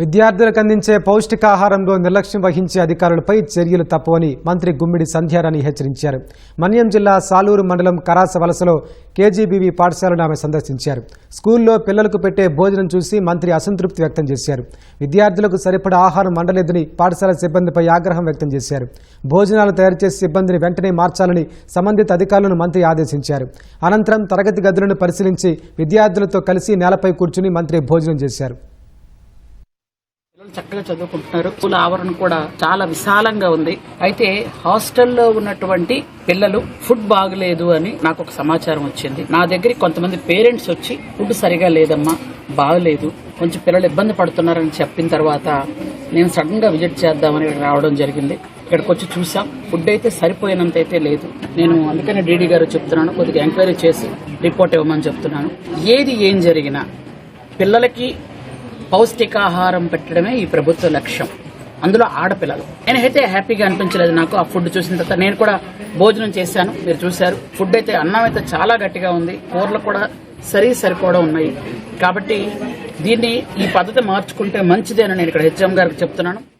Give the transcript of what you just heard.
విద్యార్థులకు అందించే పౌష్టికాహారంలో నిర్లక్ష్యం వహించే అధికారులపై చర్యలు తప్పవని మంత్రి గుమ్మిడి సంధ్యారాణి హెచ్చరించారు. మన్యం జిల్లా సాలూరు మండలం కరాస వలసలో కేజీబీవీ పాఠశాలను ఆమె సందర్శించారు. స్కూల్లో పిల్లలకు పెట్టే భోజనం చూసి మంత్రి అసంతృప్తి వ్యక్తం చేశారు. విద్యార్థులకు సరిపడా ఆహారం అందలేదని పాఠశాల సిబ్బందిపై ఆగ్రహం వ్యక్తం చేశారు. భోజనాలు తయారు చేసే సిబ్బందిని వెంటనే మార్చాలని సంబంధిత అధికారులను మంత్రి ఆదేశించారు. అనంతరం తరగతి గదులను పరిశీలించి విద్యార్థులతో కలిసి నేలపై కూర్చుని మంత్రి భోజనం చేశారు. పిల్లలు చక్కగా చదువుకుంటున్నారు. స్కూల్ ఆవరణ కూడా చాలా విశాలంగా ఉంది. అయితే హాస్టల్లో ఉన్నటువంటి పిల్లలు ఫుడ్ బాగలేదు అని నాకు ఒక సమాచారం వచ్చింది. నా దగ్గరికి కొంతమంది పేరెంట్స్ వచ్చి ఫుడ్ సరిగా లేదమ్మా బాగలేదు. కొంచెం పిల్లలు ఇబ్బంది పడుతున్నారని చెప్పిన తర్వాత నేను సడన్గా విజిట్ చేద్దామని రావడం జరిగింది. ఇక్కడికి వచ్చి చూసాం ఫుడ్ అయితే సరిపోయినంత అయితే లేదు. నేను అందుకనే డీడీ గారు చెప్తున్నాను కొద్దిగా ఎంక్వైరీ చేసి రిపోర్ట్ ఇవ్వమని చెప్తున్నాను. ఏది ఏం జరిగినా పిల్లలకి పౌష్టికాహారం పెట్టడమే ఈ ప్రభుత్వ లక్ష్యం. అందులో ఆడపిల్లలు. నేనైతే హ్యాపీగా అనిపించలేదు నాకు ఆ ఫుడ్ చూసిన తర్వాత. నేను కూడా భోజనం చేశాను మీరు చూశారు. ఫుడ్ అయితే అన్నం అయితే చాలా గట్టిగా ఉంది. కూరలు కూడా సరి సరిపోవడం ఉన్నాయి. కాబట్టి దీన్ని ఈ పద్ధతి మార్చుకుంటే మంచిదేనని నేను ఇక్కడ హెచ్ఎం గారికి చెప్తున్నాను.